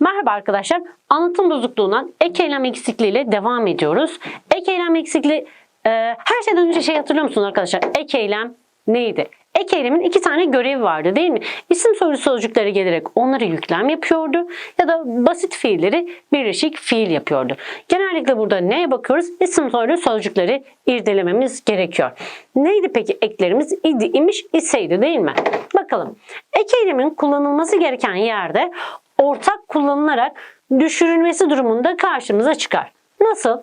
Merhaba arkadaşlar. Anlatım bozukluğundan ek eylem eksikliği ile devam ediyoruz. Ek eylem eksikliği e, her şeyden önce şey hatırlıyor musunuz arkadaşlar? Ek eylem neydi? Ek eylemin iki tane görevi vardı değil mi? İsim soru sözcükleri gelerek onları yüklem yapıyordu ya da basit fiilleri birleşik fiil yapıyordu. Genellikle burada neye bakıyoruz? İsim soru sözcükleri irdelememiz gerekiyor. Neydi peki eklerimiz? İdi, imiş, iseydi değil mi? Bakalım. Ek eylemin kullanılması gereken yerde ortak kullanılarak düşürülmesi durumunda karşımıza çıkar. Nasıl?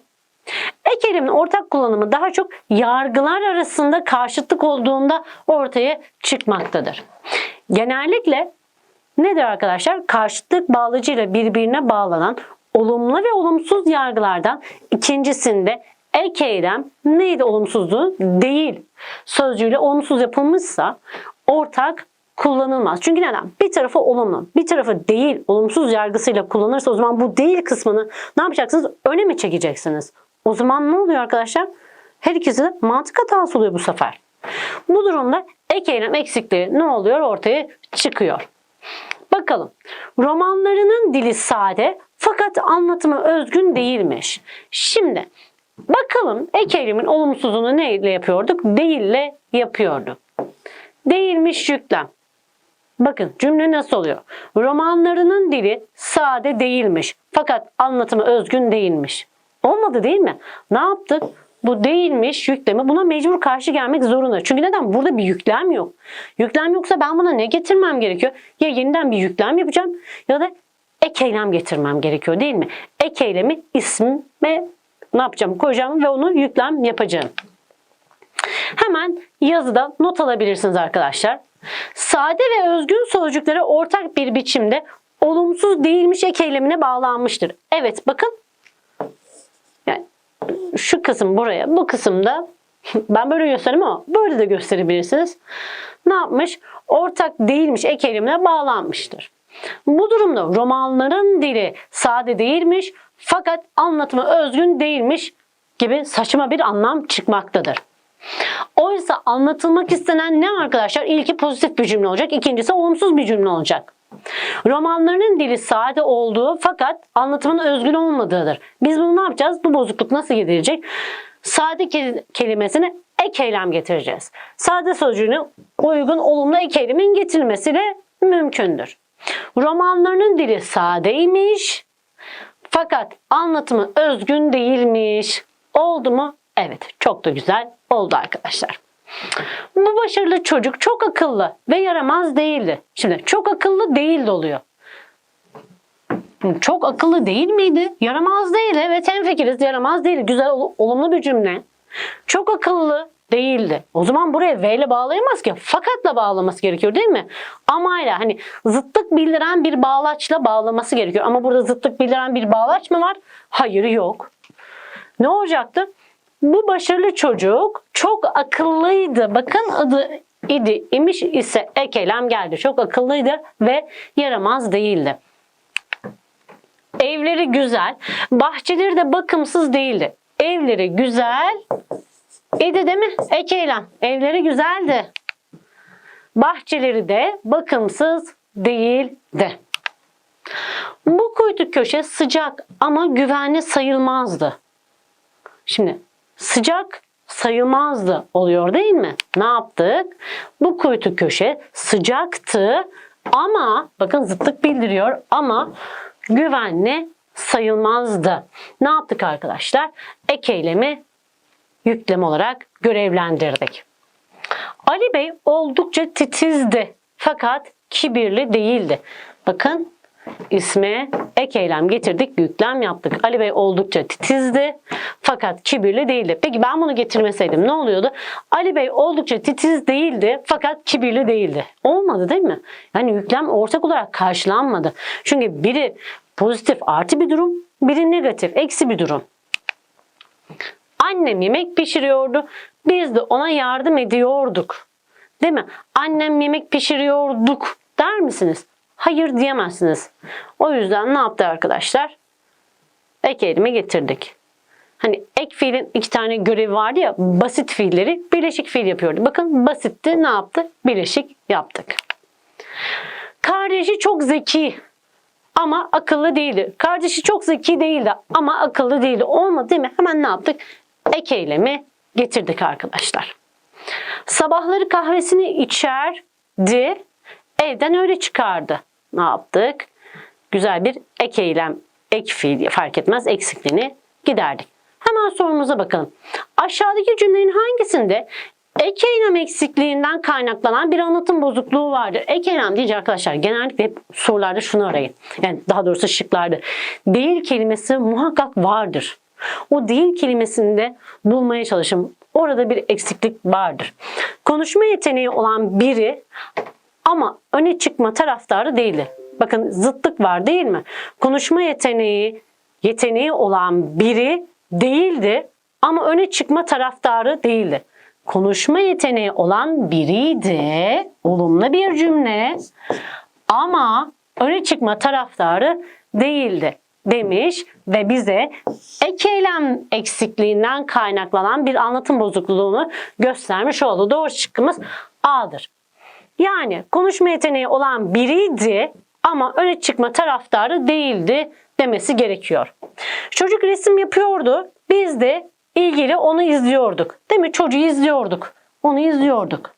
Ek ortak kullanımı daha çok yargılar arasında karşıtlık olduğunda ortaya çıkmaktadır. Genellikle nedir arkadaşlar? Karşıtlık bağlacıyla birbirine bağlanan olumlu ve olumsuz yargılardan ikincisinde ek eylem neydi olumsuzluğu? Değil. Sözcüğüyle olumsuz yapılmışsa ortak kullanılmaz. Çünkü neden? Bir tarafı olumlu, bir tarafı değil, olumsuz yargısıyla kullanırsa o zaman bu değil kısmını ne yapacaksınız? Öne mi çekeceksiniz? O zaman ne oluyor arkadaşlar? Her ikisi de mantık hatası oluyor bu sefer. Bu durumda ek eylem eksikliği ne oluyor? Ortaya çıkıyor. Bakalım. Romanlarının dili sade fakat anlatımı özgün değilmiş. Şimdi bakalım ek eylemin olumsuzluğunu neyle yapıyorduk? Değille yapıyorduk. Değilmiş yüklem. Bakın cümle nasıl oluyor? Romanlarının dili sade değilmiş fakat anlatımı özgün değilmiş. Olmadı değil mi? Ne yaptık? Bu değilmiş yüklemi buna mecbur karşı gelmek zorunda. Çünkü neden? Burada bir yüklem yok. Yüklem yoksa ben buna ne getirmem gerekiyor? Ya yeniden bir yüklem yapacağım ya da ek eylem getirmem gerekiyor değil mi? Ek eylemi isim ve ne yapacağım? Koyacağım ve onu yüklem yapacağım. Hemen yazıda not alabilirsiniz arkadaşlar. Sade ve özgün sözcüklere ortak bir biçimde olumsuz değilmiş ek eylemine bağlanmıştır. Evet bakın. Şu kısım buraya, bu kısımda ben böyle göstereyim ama böyle de gösterebilirsiniz. Ne yapmış? Ortak değilmiş ek eylemine bağlanmıştır. Bu durumda romanların dili sade değilmiş fakat anlatımı özgün değilmiş gibi saçma bir anlam çıkmaktadır. Oysa anlatılmak istenen ne arkadaşlar? İlki pozitif bir cümle olacak, ikincisi olumsuz bir cümle olacak. Romanlarının dili sade olduğu fakat anlatımın özgün olmadığıdır. Biz bunu ne yapacağız? Bu bozukluk nasıl giderecek? Sade ke- kelimesine ek eylem getireceğiz. Sade sözcüğüne uygun olumlu ek eylemin getirilmesiyle mümkündür. Romanlarının dili sadeymiş fakat anlatımı özgün değilmiş. Oldu mu? Evet, çok da güzel oldu arkadaşlar. Bu başarılı çocuk çok akıllı ve yaramaz değildi. Şimdi çok akıllı değil de oluyor. Çok akıllı değil miydi? Yaramaz değil. Evet hemfikiriz. Yaramaz değil. Güzel, ol- olumlu bir cümle. Çok akıllı değildi. O zaman buraya V ile bağlayamaz ki. Fakatla bağlaması gerekiyor değil mi? Amayla hani zıtlık bildiren bir bağlaçla bağlaması gerekiyor. Ama burada zıtlık bildiren bir bağlaç mı var? Hayır yok. Ne olacaktı? Bu başarılı çocuk çok akıllıydı. Bakın adı idi, imiş ise ek eylem geldi. Çok akıllıydı ve yaramaz değildi. Evleri güzel, bahçeleri de bakımsız değildi. Evleri güzel idi değil mi? Ek eylem. Evleri güzeldi. Bahçeleri de bakımsız değildi. Bu kuytu köşe sıcak ama güvenli sayılmazdı. Şimdi sıcak sayılmazdı oluyor değil mi? Ne yaptık? Bu kuytu köşe sıcaktı ama bakın zıtlık bildiriyor ama güvenli sayılmazdı. Ne yaptık arkadaşlar? Ek eylemi yüklem olarak görevlendirdik. Ali Bey oldukça titizdi fakat kibirli değildi. Bakın isme ek eylem getirdik, yüklem yaptık. Ali Bey oldukça titizdi fakat kibirli değildi. Peki ben bunu getirmeseydim ne oluyordu? Ali Bey oldukça titiz değildi fakat kibirli değildi. Olmadı değil mi? Yani yüklem ortak olarak karşılanmadı. Çünkü biri pozitif artı bir durum, biri negatif eksi bir durum. Annem yemek pişiriyordu. Biz de ona yardım ediyorduk. Değil mi? Annem yemek pişiriyorduk der misiniz? Hayır diyemezsiniz. O yüzden ne yaptı arkadaşlar? Ek eylemi getirdik. Hani ek fiilin iki tane görevi vardı ya basit fiilleri birleşik fiil yapıyordu. Bakın basitti ne yaptı? Birleşik yaptık. Kardeşi çok zeki ama akıllı değildi. Kardeşi çok zeki değildi ama akıllı değildi. Olmadı değil mi? Hemen ne yaptık? Ek eylemi getirdik arkadaşlar. Sabahları kahvesini içerdi. Evden öyle çıkardı. Ne yaptık? Güzel bir ek eylem, ek fiil fark etmez eksikliğini giderdik. Hemen sorumuza bakalım. Aşağıdaki cümlenin hangisinde ek eylem eksikliğinden kaynaklanan bir anlatım bozukluğu vardır? Ek eylem deyince arkadaşlar genellikle hep sorularda şunu arayın. Yani daha doğrusu şıklarda. Değil kelimesi muhakkak vardır. O değil kelimesini de bulmaya çalışın. Orada bir eksiklik vardır. Konuşma yeteneği olan biri ama öne çıkma taraftarı değildi. Bakın zıtlık var değil mi? Konuşma yeteneği yeteneği olan biri değildi ama öne çıkma taraftarı değildi. Konuşma yeteneği olan biriydi. Olumlu bir cümle. Ama öne çıkma taraftarı değildi demiş ve bize ek eylem eksikliğinden kaynaklanan bir anlatım bozukluğunu göstermiş oldu. Doğru şıkkımız A'dır. Yani konuşma yeteneği olan biriydi ama öne çıkma taraftarı değildi demesi gerekiyor. Çocuk resim yapıyordu. Biz de ilgili onu izliyorduk. Değil mi? Çocuğu izliyorduk. Onu izliyorduk.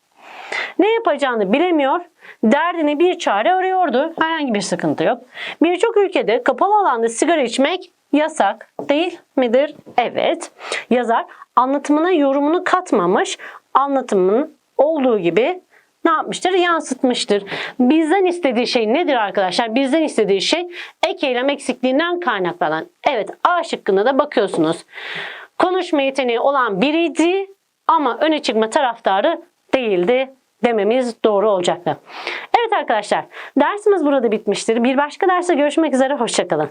Ne yapacağını bilemiyor, derdini bir çare arıyordu. Herhangi bir sıkıntı yok. Birçok ülkede kapalı alanda sigara içmek yasak değil midir? Evet. Yazar anlatımına yorumunu katmamış, anlatımın olduğu gibi ne yapmıştır? Yansıtmıştır. Bizden istediği şey nedir arkadaşlar? Bizden istediği şey ek eylem eksikliğinden kaynaklanan. Evet A şıkkına da bakıyorsunuz. Konuşma yeteneği olan biriydi ama öne çıkma taraftarı değildi dememiz doğru olacaktı. Evet arkadaşlar dersimiz burada bitmiştir. Bir başka derste görüşmek üzere. Hoşçakalın.